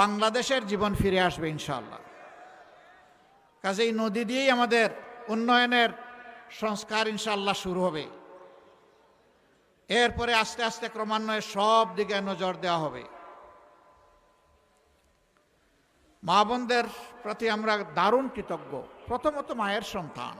বাংলাদেশের জীবন ফিরে আসবে ইনশাআল্লাহ। কাজেই নদী দিয়েই আমাদের উন্নয়নের সংস্কার ইনশাল্লাহ শুরু হবে। এরপরে আস্তে আস্তে ক্রমান্বয়ে সব দিকে নজর দেওয়া হবে। মা বোনদের প্রতি আমরা দারুণ কৃতজ্ঞ। প্রথমত মায়ের সন্তান।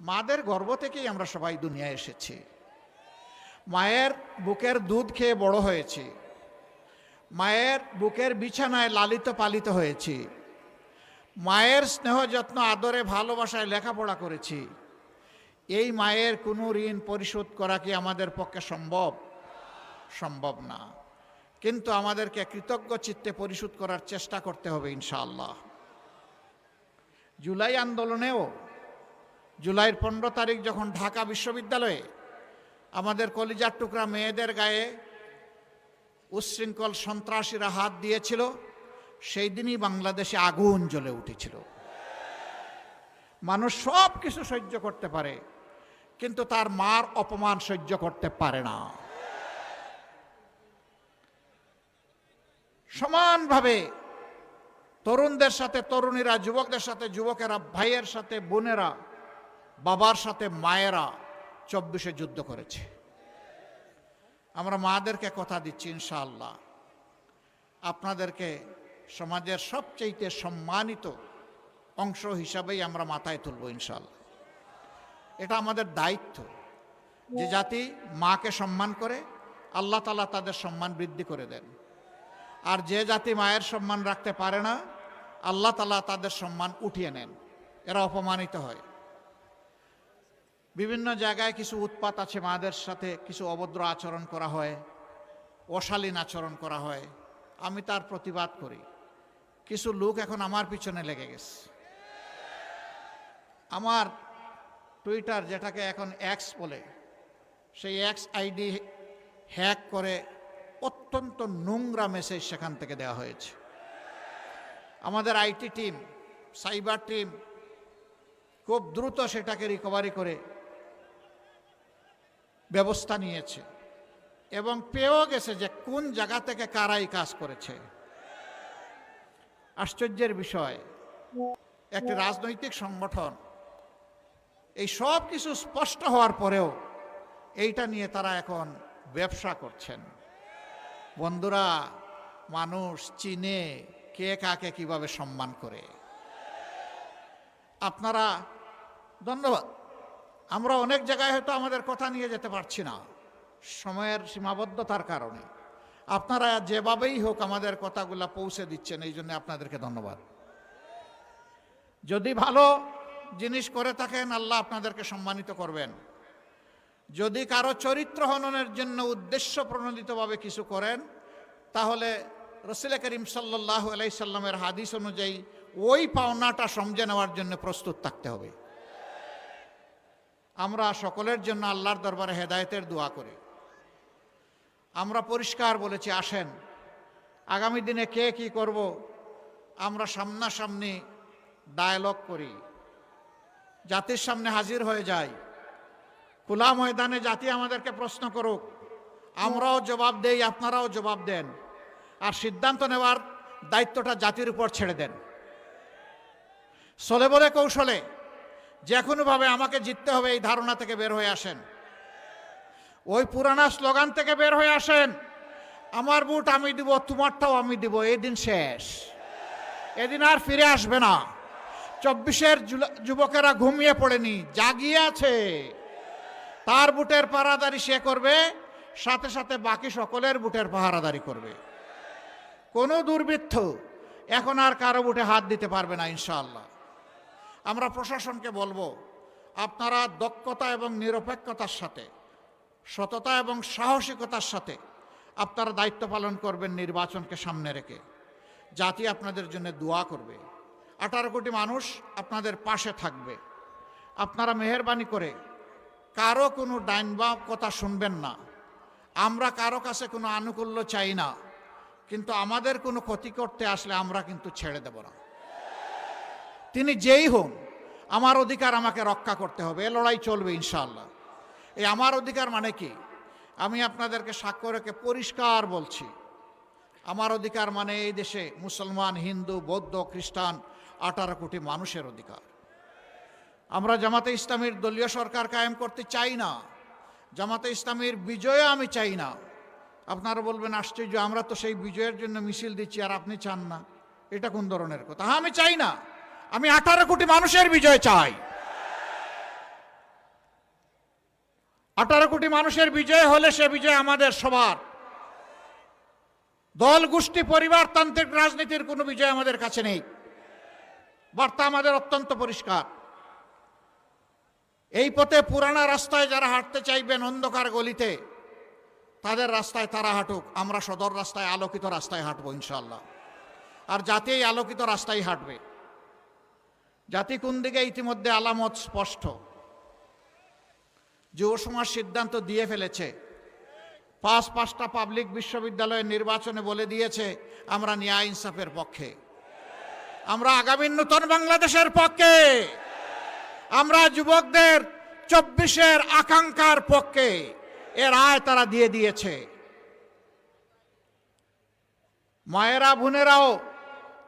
মাদের গর্ভ থেকেই আমরা সবাই দুনিয়ায় এসেছি। মায়ের বুকের দুধ খেয়ে বড় হয়েছি। মায়ের বুকের বিছানায় লালিত পালিত হয়েছি। মায়ের স্নেহ যত্ন, আদরে ভালোবাসায় লেখাপড়া করেছি। এই মায়ের কোনো ঋণ পরিশোধ করা কি আমাদের পক্ষে সম্ভব? সম্ভব না। কিন্তু আমাদেরকে কৃতজ্ঞ চিত্তে পরিশোধ করার চেষ্টা করতে হবে ইনশাআল্লাহ। জুলাই আন্দোলনেও জুলাইয়ের পনেরো তারিখ যখন ঢাকা বিশ্ববিদ্যালয়ে আমাদের কলিজার টুকরা মেয়েদের গায়ে উচ্ছৃঙ্খল সন্ত্রাসীরা হাত দিয়েছিল সেই দিনই বাংলাদেশে আগুন জ্বলে উঠেছিল। মানুষ সব কিছু সহ্য করতে পারে, কিন্তু তার মার অপমান সহ্য করতে পারে না। সমানভাবে তরুণদের সাথে তরুণীরা, যুবকদের সাথে যুবকেরা, ভাইয়ের সাথে বোনেরা, বাবার সাথে মায়েরা চব্বিশে যুদ্ধ করেছে। আমরা মাদেরকে কথা দিচ্ছি, ইনশাআল্লাহ। আপনাদেরকে সমাজের সবচেয়ে সম্মানিত অংশ হিসাবেই আমরা মাথায় তুলব, ইনশাআল্লাহ। এটা আমাদের দায়িত্ব যে জাতি মাকে সম্মান করে, আল্লাহ তালা তাদের সম্মান বৃদ্ধি করে দেন। আর যে জাতি মায়ের সম্মান রাখতে পারে না, আল্লাহ তালা তাদের সম্মান উঠিয়ে নেন। এরা অপমানিত হয়। বিভিন্ন জায়গায় কিছু উৎপাত আছে মাদের সাথে, কিছু অভদ্র আচরণ করা হয়, অশালীন আচরণ করা হয়। আমি তার প্রতিবাদ করি। কিছু লোক এখন আমার পিছনে লেগে গেছে। আমার টুইটার যেটাকে এখন এক্স বলে, সেই এক্স আইডি হ্যাক করে অত্যন্ত নোংরা মেসেজ সেখান থেকে দেওয়া হয়েছে। আমাদের আইটি টিম সাইবার টিম খুব দ্রুত সেটাকে রিকভারি করে ব্যবস্থা নিয়েছে এবং পেয়েও গেছে যে কোন জায়গা থেকে কারাই কাজ করেছে। আশ্চর্যের বিষয়, একটি রাজনৈতিক সংগঠন, এই সব কিছু স্পষ্ট হওয়ার পরেও এইটা নিয়ে তারা এখন ব্যবসা করছেন। বন্ধুরা, মানুষ চিনে কে কাকে কীভাবে সম্মান করে। আপনারা, ধন্যবাদ। আমরা অনেক জায়গায় হয়তো আমাদের কথা নিয়ে যেতে পারছি না। সময়ের সীমাবদ্ধতার কারণে। আপনারা যেভাবেই হোক আমাদের কথাগুলো পৌঁছে দিচ্ছেন, এই জন্য আপনাদেরকে ধন্যবাদ। যদি ভালো জিনিস করে থাকেন, আল্লাহ আপনাদেরকে সম্মানিত করবেন। যদি কারও চরিত্র হননের জন্য উদ্দেশ্য প্রণোদিতভাবে কিছু করেন, তাহলে রসুল করিম সাল্লাহ আলাইসাল্লামের হাদিস অনুযায়ী ওই পাওনাটা সমঝে নেওয়ার জন্য প্রস্তুত থাকতে হবে। আমরা সকলের জন্য আল্লাহর দরবারে হেদায়েতের দোয়া করি। আমরা পরিষ্কার বলেছি, আসেন। আগামী দিনে কে কি করব, আমরা সামনাসামনি ডায়ালগ করি। জাতির সামনে হাজির হয়ে যাই। খোলা ময়দানে জাতি আমাদেরকে প্রশ্ন করুক, আমরাও জবাব দেই, আপনারাও জবাব দেন। আর সিদ্ধান্ত নেওয়ার দায়িত্বটা জাতির উপর ছেড়ে দেন। চলে বলে কৌশলে যে কোনোভাবে আমাকে জিততে হবে এই ধারণা থেকে বের হয়ে আসেন। ওই পুরানা স্লোগান থেকে বের হয়ে আসেন, আমার বুট আমি দিব, তোমারটাও আমি দিব এই দিন শেষ। এদিন আর ফিরে আসবে না। চব্বিশের যুবকেরা ঘুমিয়ে পড়েনি, জাগিয়ে আছে। তার বুটের পাহারাদারি সে করবে, সাথে সাথে বাকি সকলের বুটের পাহারাদারি করবে। কোনো দুর্বৃত্ত এখন আর কারও বুটে হাত দিতে পারবে না, ইনশাআল্লাহ। আমরা প্রশাসনকে বলব, আপনারা দক্ষতা এবং নিরপেক্ষতার সাথে, সততা এবং সাহসিকতার সাথে আপনারা দায়িত্ব পালন করবেন নির্বাচনকে সামনে রেখে। জাতি আপনাদের জন্য দোয়া করবে। আঠারো কোটি মানুষ আপনাদের পাশে থাকবে। আপনারা মেহরবানি করে কারও কোনো ডাইন বা কথা শুনবেন না। আমরা কারও কাছে কোনো আনুকূল্য চাই না। কিন্তু আমাদের কোনো ক্ষতি করতে আসলে আমরা কিন্তু ছেড়ে দেব না। তিনি যেই হন আমার অধিকার আমাকে রক্ষা করতে হবে। এ লড়াই চলবে ইনশাল্লাহ এই আমার অধিকার মানে কি? আমি আপনাদেরকে সাক্ষ্য রেখে পরিষ্কার বলছি। আমার অধিকার মানে এই দেশে মুসলমান হিন্দু বৌদ্ধ খ্রিস্টান আঠারো কোটি মানুষের অধিকার। আমরা জামাতে ইসলামীর দলীয় সরকার কায়েম করতে চাই না। জামাতে ইসলামীর বিজয় আমি চাই না। আপনারা বলবেন আশ্চর্য আমরা তো সেই বিজয়ের জন্য মিছিল দিচ্ছি আর আপনি চান না। এটা কোন ধরনের কথা? হ্যাঁ, আমি চাই না। আমি আঠারো কোটি মানুষের বিজয় চাই। আঠারো কোটি মানুষের বিজয় হলে সে বিজয় আমাদের সবার। দল, গোষ্ঠী পরিবারতান্ত্রিক রাজনীতির কোনো বিজয় আমাদের কাছে নেই। বার্তা আমাদের অত্যন্ত পরিষ্কার। এই পথে পুরানা রাস্তায় যারা হাঁটতে চাইবেন অন্ধকার গলিতে, তাদের রাস্তায় তারা হাঁটুক। আমরা সদর রাস্তায়, আলোকিত রাস্তায় হাঁটবো ইনশাল্লাহ আর জাতি এই আলোকিত রাস্তায় হাঁটবে। জাতি কোন দিকে ইতিমধ্যে আলামত স্পষ্ট? যুব সমাজ সিদ্ধান্ত দিয়ে ফেলেছে। পাঁচ পাঁচটা পাবলিক বিশ্ববিদ্যালয়ের নির্বাচনে বলে দিয়েছে, আমরা ন্যায় ইনসাফের পক্ষে। আমরা আগামী নূতন বাংলাদেশের পক্ষে। আমরা যুবকদের চব্বিশের আকাঙ্ক্ষার পক্ষে। এ রায় তারা দিয়ে দিয়েছে। মায়েরা, বোনেরাও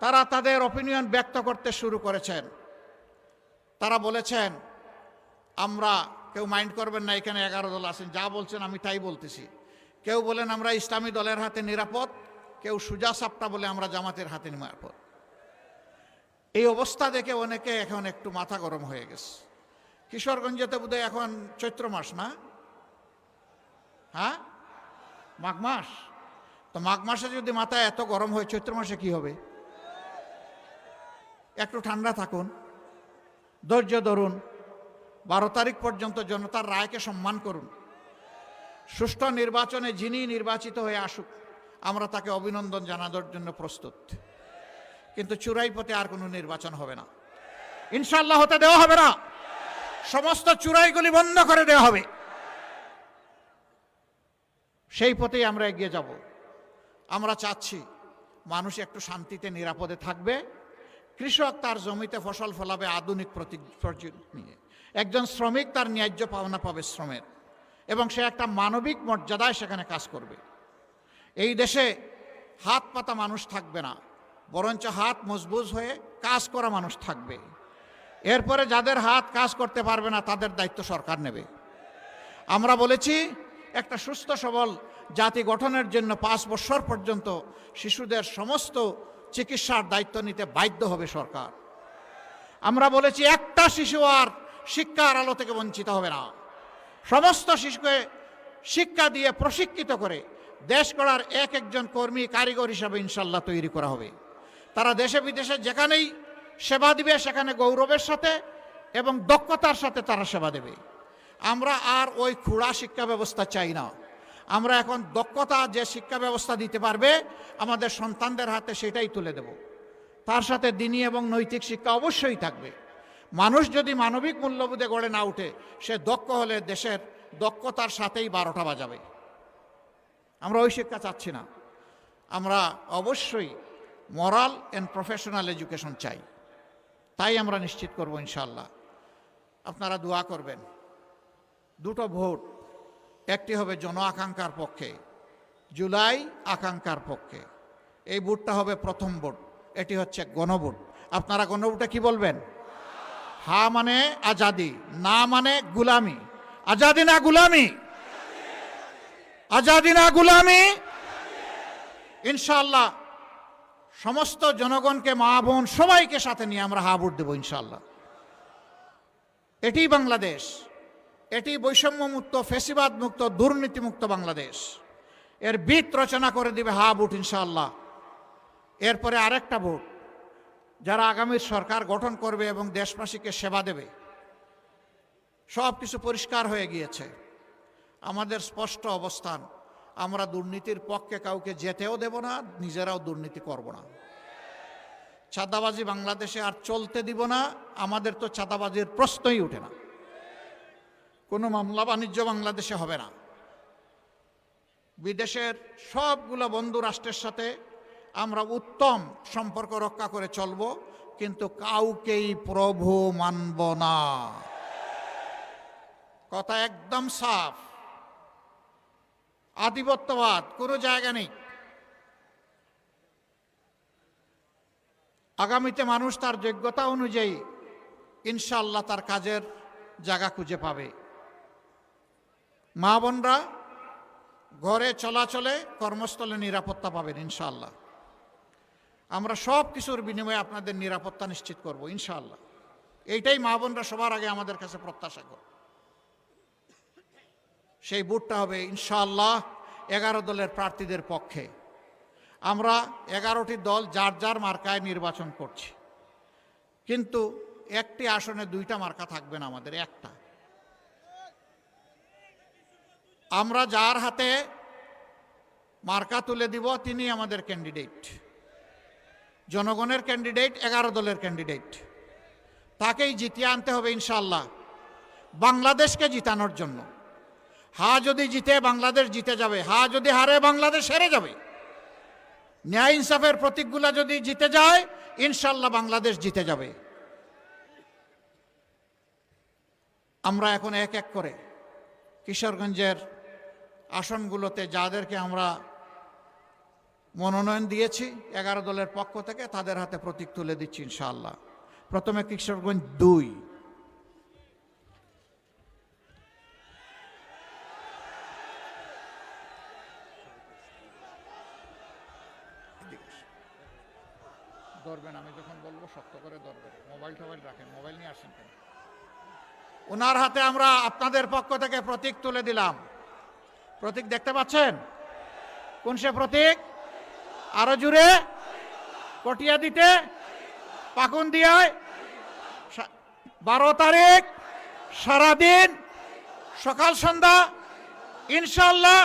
তারা তাদের অপিনিয়ন ব্যক্ত করতে শুরু করেছেন। তারা বলেছেন, আমরা কেউ মাইন্ড করবেন না, এখানে এগারো দল আছেন, যা বলছেন আমি তাই বলতেছি। কেউ বলেন, আমরা ইসলামী দলের হাতে নিরাপদ। কেউ, সুজা সাপটা বলে আমরা জামাতের হাতে নিরাপদ। এই অবস্থা দেখে অনেকে এখন একটু মাথা গরম হয়ে গেছে। কিশোরগঞ্জেতে বোধহয় এখন চৈত্র মাস না? হ্যাঁ? মাঘ মাস? তো মাঘ মাসে যদি মাথা এত গরম হয়, চৈত্র মাসে কি হবে? একটু ঠান্ডা থাকুন। ধৈর্য ধরুন। বারো তারিখ পর্যন্ত জনতার রায়কে সম্মান করুন। সুষ্ঠু নির্বাচনে যিনি নির্বাচিত হয়ে আসুক, আমরা তাকে অভিনন্দন জানানোর জন্য প্রস্তুত। কিন্তু চূড়াই পথে আর কোনো নির্বাচন হবে না। ইনশাল্লাহ হতে দেওয়া হবে না। সমস্ত চূড়াইগুলি বন্ধ করে দেওয়া হবে। সেই পথেই আমরা এগিয়ে যাব। আমরা চাচ্ছি মানুষ একটু শান্তিতে, নিরাপদে থাকবে। কৃষক তার জমিতে ফসল ফলাবে আধুনিক নিয়ে একজন শ্রমিক তার ন্যায্য পাওনা পাবে শ্রমের, এবং সে একটা মানবিক মর্যাদায় সেখানে কাজ করবে। এই দেশে হাত পাতা মানুষ থাকবে না, বরঞ্চ হাত মজবুজ হয়ে কাজ করা মানুষ থাকবে। এরপরে যাদের হাত কাজ করতে পারবে না, তাদের দায়িত্ব সরকার নেবে। আমরা বলেছি, একটা সুস্থ সবল জাতি গঠনের জন্য পাঁচ বছর পর্যন্ত শিশুদের সমস্ত চিকিৎসার দায়িত্ব নিতে বাধ্য হবে সরকার। আমরা বলেছি একটা শিশু আর শিক্ষার আলো থেকে বঞ্চিত হবে না। সমস্ত শিশুকে শিক্ষা দিয়ে প্রশিক্ষিত করে দেশ গড়ার এক একজন কর্মী কারিগর হিসাবে ইনশাল্লাহ তৈরি করা হবে। তারা দেশে বিদেশে যেখানেই সেবা দিবে, সেখানে গৌরবের সাথে এবং দক্ষতার সাথে তারা সেবা দেবে। আমরা আর ওই খুড়া শিক্ষা ব্যবস্থা চাই না। আমরা এখন দক্ষতা, যে শিক্ষা ব্যবস্থা দিতে পারবে, আমাদের সন্তানদের হাতে সেটাই তুলে দেব। তার সাথে দিনী এবং নৈতিক শিক্ষা অবশ্যই থাকবে। মানুষ যদি মানবিক মূল্যবোধে গড়ে না উঠে সে দক্ষ হলে দেশের দক্ষতার সাথেই বারোটা বাজাবে। আমরা ওই শিক্ষা চাচ্ছি না। আমরা অবশ্যই মরাল অ্যান্ড প্রফেশনাল এডুকেশন চাই। তাই আমরা নিশ্চিত করব ইনশাল্লাহ আপনারা দোয়া করবেন। দুটো ভোট একটি হবে জন আকাঙ্ক্ষার পক্ষে, জুলাই আকাঙ্ক্ষার পক্ষে। এই ভোটটা হবে প্রথম ভোট, এটি হচ্ছে গণভোট। আপনারা গণভোটে কি বলবেন? হা মানে আজাদি, না মানে গুলামি। আজাদি না গুলামি? আজাদি না গুলামি? ইনশাল্লাহ সমস্ত জনগণকে মা বোন সবাইকে সাথে নিয়ে আমরা হা ভোট দেবো ইনশাল্লাহ এটি বাংলাদেশ। এটি বৈষম্যমুক্ত ফেসিবাদ মুক্ত দুর্নীতি মুক্ত বাংলাদেশ। এর বিত রচনা করে দিবে হা ভোট ইনশাল্লাহ এরপরে আরেকটা ভোট, যারা আগামীর সরকার গঠন করবে এবং দেশবাসীকে সেবা দেবে। সব কিছু পরিষ্কার হয়ে গিয়েছে। আমাদের স্পষ্ট অবস্থান, আমরা দুর্নীতির পক্ষে কাউকে যেতেও দেব না, নিজেরাও দুর্নীতি করব না। চাঁদাবাজি বাংলাদেশে আর চলতে দিব না, আমাদের তো চাঁদাবাজির প্রশ্নই ওঠে না। কোনো মামলা বাণিজ্য বাংলাদেশে হবে না। বিদেশের সবগুলো বন্ধু রাষ্ট্রের সাথে আমরা উত্তম সম্পর্ক রক্ষা করে চলব, কিন্তু কাউকেই প্রভু মানব না। কথা একদম সাফ। আধিপত্যবাদ, কোনো জায়গা নেই। আগামীতে মানুষ তার যোগ্যতা অনুযায়ী ইনশাআল্লাহ তার কাজের জায়গা খুঁজে পাবে। মা বোনরা ঘরে চলাচলে কর্মস্থলে নিরাপত্তা পাবেন, ইনশাআল্লাহ। আমরা সব কিছুর বিনিময়ে আপনাদের নিরাপত্তা নিশ্চিত করব, ইনশাআল্লাহ। এইটাই মা বোনরা সবার আগে আমাদের কাছে প্রত্যাশা করে। সেই বুটটা হবে, ইনশাআল্লাহ, এগারো দলের প্রার্থীদের পক্ষে। আমরা এগারোটি দল যার যার মার্কায় নির্বাচন করছি। কিন্তু একটি আসনে দুইটা মার্কা থাকবে না আমাদের, একটা। আমরা যার হাতে মার্কা তুলে দিব, তিনি আমাদের ক্যান্ডিডেট জনগণের ক্যান্ডিডেট এগারো দলের ক্যান্ডিডেট তাকেই জিতিয়ে আনতে হবে ইনশাল্লাহ বাংলাদেশকে জিতানোর জন্য। হা যদি জিতে, বাংলাদেশ জিতে যাবে। হা যদি হারে, বাংলাদেশ হেরে যাবে। ন্যায় ইনসাফের প্রতীকগুলা যদি জিতে যায় ইনশাল্লাহ বাংলাদেশ জিতে যাবে। আমরা এখন এক এক করে কিশোরগঞ্জের আসনগুলোতে যাদেরকে আমরা মনোনয়ন দিয়েছি, এগারো দলের পক্ষ থেকে তাদের হাতে প্রতীক তুলে দিচ্ছি ইনশাআল্লাহ। প্রথমে কিশোরগঞ্জ দুই। ধরবেন, আমি যখন বলব শক্ত করে ধরবেন। মোবাইল টোবাইল রাখেন, মোবাইল নিয়ে আসেন ওনার হাতে আমরা আপনাদের পক্ষ থেকে প্রতীক তুলে দিলাম। প্রতীক দেখতে পাচ্ছেন? কোন সে প্রতীক? আরও জুড়ে। কটিয়া দিতে। পাকুন দিয়ায়। বারো তারিখ, সারাদিন। সকাল সন্ধ্যা। ইনশাল্লাহ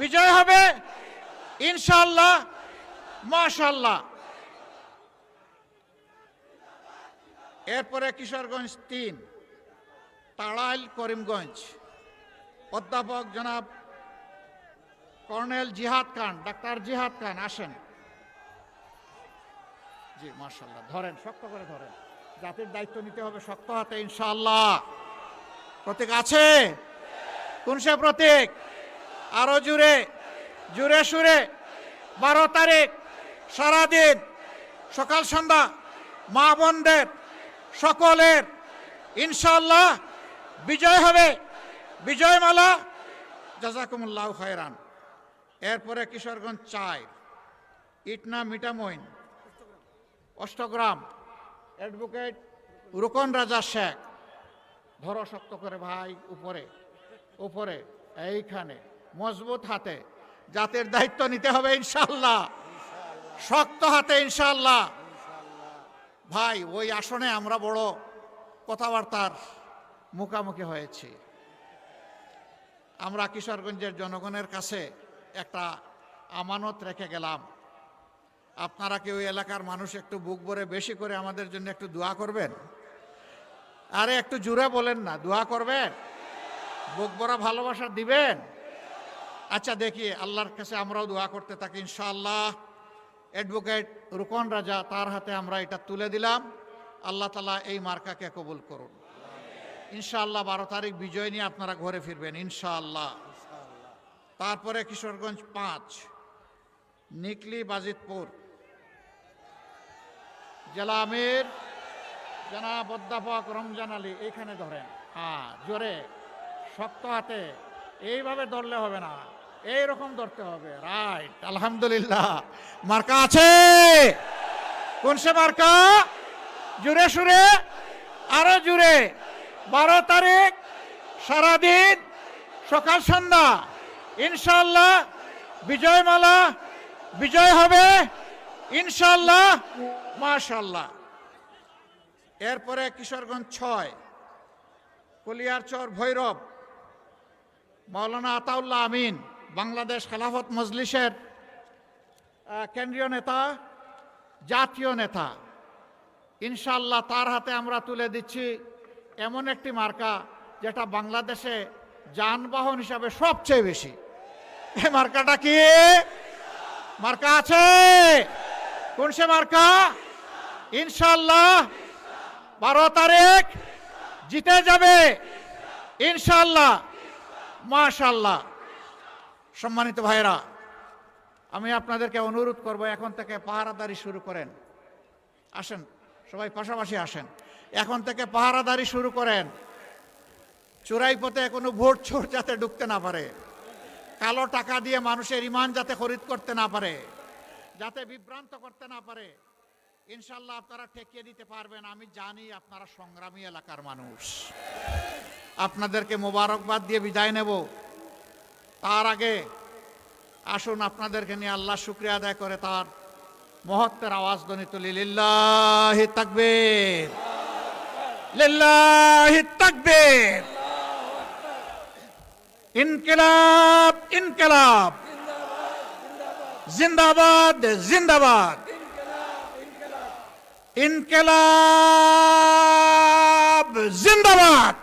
বিজয় হবে। ইনশাল্লাহ মাশাল্লাহ এরপরে কিশোরগঞ্জ তিন, তাড়াইল করিমগঞ্জ। অধ্যাপক জনাব কর্নেল জিহাদ খান, ডাক্তার জিহাদ খান, আসেন। জি মার্শাল্লাহ ধরেন, শক্ত করে ধরেন। জাতির দায়িত্ব নিতে হবে শক্ত হাতে, ইনশাআল্লাহ। প্রতীক আছে? কোন সে প্রতীক? আরও জুড়ে জুড়ে সুরে, বারো তারিখ, সারাদিন, সকাল, সন্ধ্যা, মা বোনদের, সকলের ইনশাল্লাহ বিজয় হবে। বিজয়মালা। জাজাকুমুল্লাহ খয়রান। এরপরে কিশোরগঞ্জ চাই। ইটনা মিটামইন। অষ্টগ্রাম। অ্যাডভোকেট রুকন রাজা শেখ। ধরো শক্ত করে ভাই, উপরে। উপরে, এইখানে। মজবুত হাতে। জাতের দায়িত্ব নিতে হবে ইনশাল্লাহ শক্ত হাতে ইনশাল্লাহ ভাই, ওই আসনে আমরা বড় কথাবার্তার মুখামুখি হয়েছি। আমরা কিশোরগঞ্জের জনগণের কাছে একটা আমানত রেখে গেলাম। আপনারা কি ওই এলাকার মানুষ একটু বুক ভরে বেশি করে আমাদের জন্য একটু দোয়া করবেন? আরে একটু জুড়ে বলেন না, দোয়া করবেন? বুক ভরা ভালোবাসা দিবেন? আচ্ছা দেখি, আল্লাহর কাছে আমরাও দোয়া করতে থাকি, ইনশাআল্লাহ। অ্যাডভোকেট রুকন রাজা তার হাতে আমরা এটা তুলে দিলাম। আল্লাহ তালা এই মার্কাকে কবুল করুন। ইনশাআল্লাহ বারো তারিখ বিজয় নিয়ে আপনারা ঘরে ফিরবেন, ইনশাআল্লাহ। তারপরে কিশোরগঞ্জ পাঁচ, নিকলি বাজিতপুর। জেলা আমির, জনাব অধ্যাপক রমজান আলী, এইখানে ধরেন। হ্যাঁ জোরে, শক্ত হাতে। এইভাবে ধরলে হবে না এই রকম ধরতে হবে। রাইট আলহামদুলিল্লাহ। মার্কা আছে? কোন সে মার্কা? জুড়ে সুরে? আরও জুড়ে বারো তারিখ, সারাদিন, সকাল সন্ধ্যা। ইনশাল্লাহ বিজয়মালা, বিজয় হবে। ইনশাল্লাহ মাশাল্লাহ এরপরে কিশোরগঞ্জ ছয় কলিয়ারচর ভৈরব। মৌলানা আতাউল্লাহ আমিন, বাংলাদেশ খেলাফত মজলিসের কেন্দ্রীয় নেতা, জাতীয় নেতা। ইনশাল্লাহ তার হাতে আমরা তুলে দিচ্ছি এমন একটি মার্কা যেটা বাংলাদেশে যানবাহন হিসাবে সবচেয়ে বেশি। এই মার্কাটা কি? মার্কা আছে? কোন সে মার্কা? ইনশাল্লাহ বারো তারিখ জিতে যাবে। ইনশাল্লাহ মাশাল্লাহ সম্মানিত ভাইরা আমি আপনাদেরকে অনুরোধ করব, এখন থেকে পাহারাদারি শুরু করেন। আসেন, সবাই পাশাপাশি আসেন। এখন থেকে পাহারাদারি শুরু করেন। চোরাই পথে কোনো ভোট চোর যাতে ঢুকতে না পারে। কালো টাকা দিয়ে মানুষের ইমান যাতে খরিদ করতে না পারে। যাতে বিভ্রান্ত করতে না পারে। ইনশাল্লাহ আপনারা ঠেকিয়ে দিতে পারবেন। আমি জানি আপনারা সংগ্রামী এলাকার মানুষ। আপনাদেরকে মোবারকবাদ দিয়ে বিদায় নেব। তার আগে আসুন আপনাদেরকে নিয়ে আল্লাহ শুক্রিয়া আদায় করে তার মহত্বের আওয়াজ ধ্বনি তুলি। লিল্লাহি لله التكبير. انقلاب انقلاب. زندباد زندباد انقلاب زندباد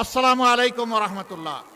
السلام عليكم ورحمة الله.